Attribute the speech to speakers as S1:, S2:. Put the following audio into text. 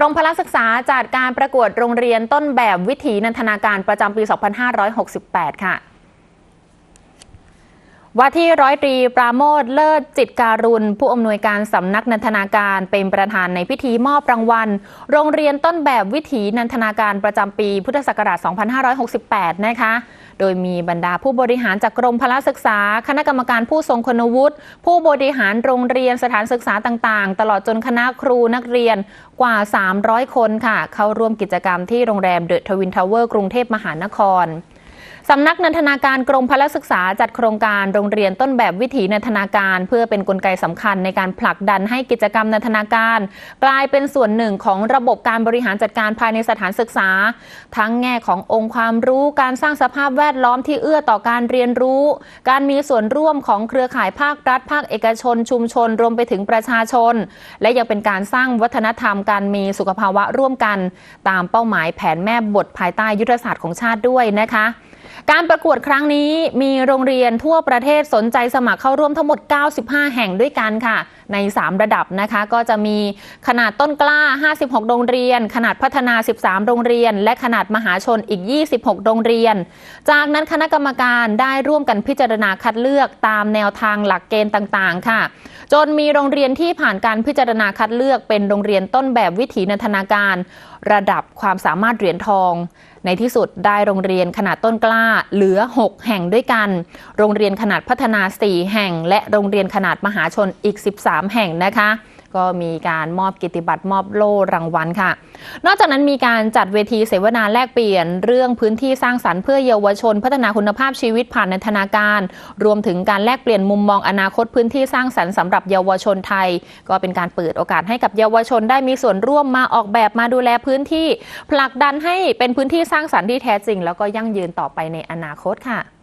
S1: กรมพละศึกษาจัดการประกวดโรงเรียนต้นแบบวิถีนันทนาการประจำปี 2568 ค่ะ ว่าที่ร้อยตรีปราโมทเลิศจิตการุณ ผู้อำนวยการสำนักนันทนาการเป็นประธานในพิธีมอบรางวัล โรงเรียนต้นแบบวิถีนันทนาการประจำปีพุทธศักราช 2568 นะคะ โดยมีบรรดาผู้บริหารจากกรมพละศึกษา คณะกรรมการผู้ทรงคุณวุฒิ ผู้บริหารโรงเรียนสถานศึกษาต่างๆ ตลอดจนคณะครูนักเรียนกว่า 300 คนค่ะ เข้าร่วมกิจกรรมที่โรงแรมเดอะทวินทาวเวอร์กรุงเทพมหานคร สำนักนันทนาการกรมพละศึกษาจัดโครงการโรงเรียนต้นแบบวิถีนันทนาการ เพื่อเป็นนกลไกสำคัญในการผลักดันให้กิจกรรมนันทนาการ กลายเป็นส่วนหนึ่งของระบบการบริหารจัดการภายในสถานศึกษา ทั้งแง่ขององค์ความรู้การสร้างสภาพแวดล้อมที่เอื้อต่อการเรียนรู้ การมีส่วนร่วมของเครือข่ายภาครัฐ ภาคเอกชน ชุมชน รวมไปถึงประชาชน และยังเป็นการสร้างวัฒนธรรมการมีสุขภาวะร่วมกัน ตามเป้าหมายแผนแม่บทภายใต้ยุทธศาสตร์ของชาติด้วยนะคะ การประกวดครั้งนี้มีโรงเรียนทั่วประเทศสนใจสมัครเข้าร่วมทั้งหมด 95 แห่งด้วยกันค่ะ ใน 3 ระดับนะคะก็จะมีขนาดต้นกล้า 56 โรงเรียน ขนาดพัฒนา 13 โรงเรียน และขนาดมหาชนอีก 26 โรงเรียน จากนั้นคณะกรรมการได้ร่วมกันพิจารณาคัดเลือกตามแนวทางหลักเกณฑ์ต่างๆ ค่ะ จนมีโรงเรียนที่ผ่านการพิจารณาคัดเลือกเป็นโรงเรียนต้นแบบวิถีนันทนาการ ระดับความสามารถเหรียญทอง ในที่สุดได้โรงเรียนขนาดต้นกล้าเหลือ 6 แห่งด้วยกัน โรงเรียนขนาดพัฒนา 4 แห่ง และโรงเรียนขนาดมหาชนอีก 13 แห่งนะคะ ก็มีการมอบกิติบัตรมอบโล่รางวัลค่ะ นอกจากนั้นมีการจัดเวทีเสวนาแลกเปลี่ยน เรื่องพื้นที่สร้างสรรค์เพื่อเยาวชน พัฒนาคุณภาพชีวิตผ่านนันทนาการ รวมถึงการแลกเปลี่ยนมุมมองอนาคตพื้นที่สร้างสรรค์สำหรับเยาวชนไทย ก็เป็นการเปิดโอกาสให้กับเยาวชนได้มีส่วนร่วมมาออกแบบมาดูแลพื้นที่ ผลักดันให้เป็นพื้นที่สร้างสรรค์ที่แท้จริง แล้วก็ยั่งยืนต่อไปในอนาคตค่ะ